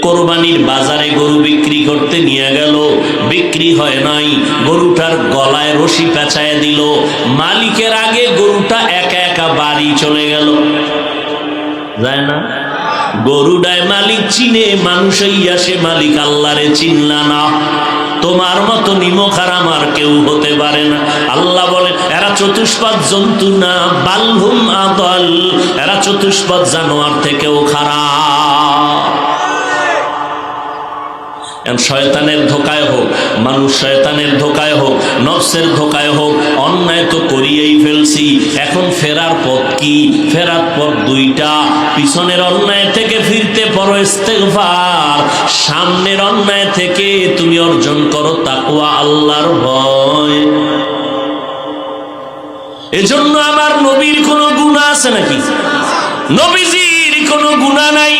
কোরবানির বাজারে গরু বিক্রি করতে নিয়ে গেল, বিক্রি হয় নাই। গরুটার গলায় রশি পেঁচায় দিল। মালিকের আগে গরুটা একা একা বাড়ি চলে গেল। যায় না? গরুডায় মালিক চিনে মানুষ সে মালিক আল্লাহরে চিনলা না। তোমার মতো নিমক আর আমার কেউ হতে পারে না। আল্লাহ বলেন, এরা চতুষ্পদ জন্তু না, বাল্হুম আদল। এরা চতুষ্পদ জানোয়ার থেকেও খারাপ। শয়তানের ধোকায় হোক, মানুষ শয়তানের ধোকায় হোক, নফসের ধোকায় হোক, অন্যায় তো করিয়েই ফেলছি। এখন ফেরার পথ কি? ফেরার পথ দুইটা। পিছনের অন্যায় থেকে ফিরতে পারো ইস্তেগফার। সামনের অন্যায় থেকে তুমি অর্জন করো তাকওয়া, আল্লাহর ভয়। এজন্য আমার নবীর কোনো গুণ আছে নাকি? নবীজির কোনো গুণা নাই।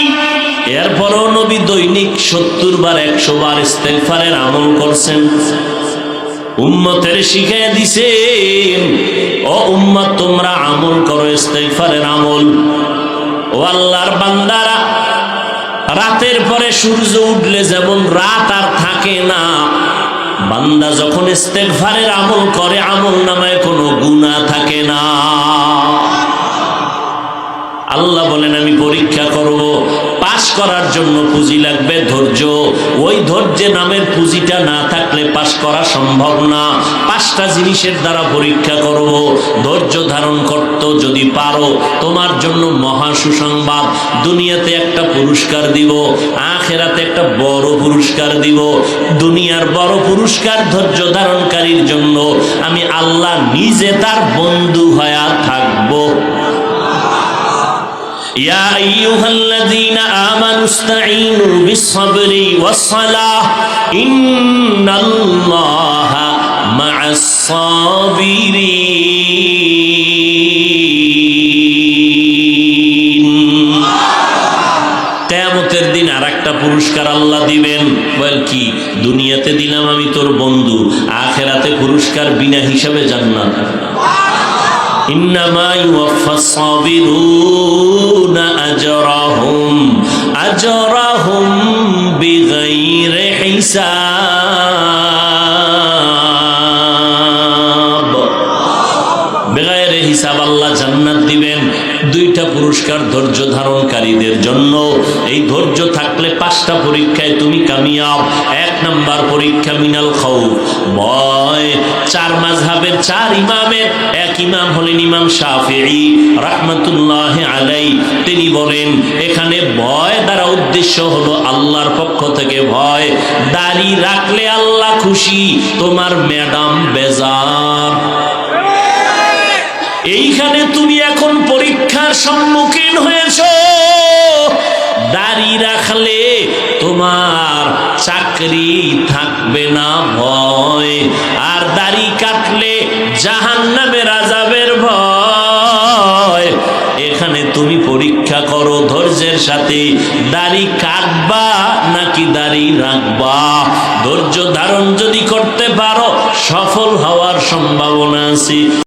এরপরও নবী দৈনিক সত্তর বার একশো বার ইস্তেগফারের আমল করছেন। উম্মতের শিখাই দিছেন, ও উম্মত, তোমরা আমল করো ইস্তেগফারের আমল। ও আল্লাহর বান্দারা, রাতের পরে সূর্য উঠলে যেমন রাত আর থাকে না, বান্দা যখন ইস্তেগফারের আমল করে, আমল নামায় কোনো গুনাহ থাকে না। আল্লাহ বলেন, আমি পরীক্ষা করব, পাশ করার জন্য পুঁজি লাগবে, ধৈর্য। ওই ধৈর্যে নামের পুঁজিটা না থাকলে পাশ করা সম্ভব না। পাঁচটা জিনিসের দ্বারা পরীক্ষা করব। ধৈর্য ধারণ করতে যদি পারো, তোমার জন্য মহা সুসংবাদ। দুনিয়াতে একটা পুরস্কার দিব, আখেরাতে একটা বড় পুরস্কার দিব। দুনিয়ার বড় পুরস্কার ধৈর্য ধারণকারীর জন্য আমি আল্লাহ নিজে তার বন্ধু হয়ে থাকব। ইয়া আইয়ুহাল্লাযীনা আমানু ইসতাঈনু দিন আরেকটা পুরস্কার আল্লাহ দিবেন। বল কি? দুনিয়াতে দিলাম আমি তোর বন্ধু, আখেরাতে পুরস্কার বিনা হিসাবে জানলাম إنما يوفى الصابرون أجرهم أجرهم بغير حساب. بغير حساب الله جنات دبن দুইটা পুরস্কার ধৈর্য ধারণকারীদের জন্য। এই ধৈর্য থাকলে পাঁচটা পরীক্ষায় তুমি কামিয়াব। এক নাম্বার পরীক্ষা মিনাল খাউ ভয়। চার মাঝহাবের চার ইমামের। এক ইমাম হলেন ইমাম শাফিঈ রাহমাতুল্লাহ আলাই তিনি বলেন, এখানে ভয় দ্বারা উদ্দেশ্য হলো আল্লাহর পক্ষ থেকে ভয়। দাড়ি রাখলে আল্লাহ খুশি। তোমার ম্যাডাম বেজার। এইখানে তুমি সম্মুখীন হয়েছ। দাড়ি রাখলে তোমার চাকরি থাকবে না ভয়। আর দাড়ি কাটলে জাহান নামের আজাবের ভয়। এখানে তুমি পরীক্ষা করো ধৈর্যের সাথে, দাড়ি কাটবা নাকি দাড়ি রাখবা? ধৈর্য ধারণ যদি করতে পারো, সফল হওয়ার সম্ভাবনা আছে।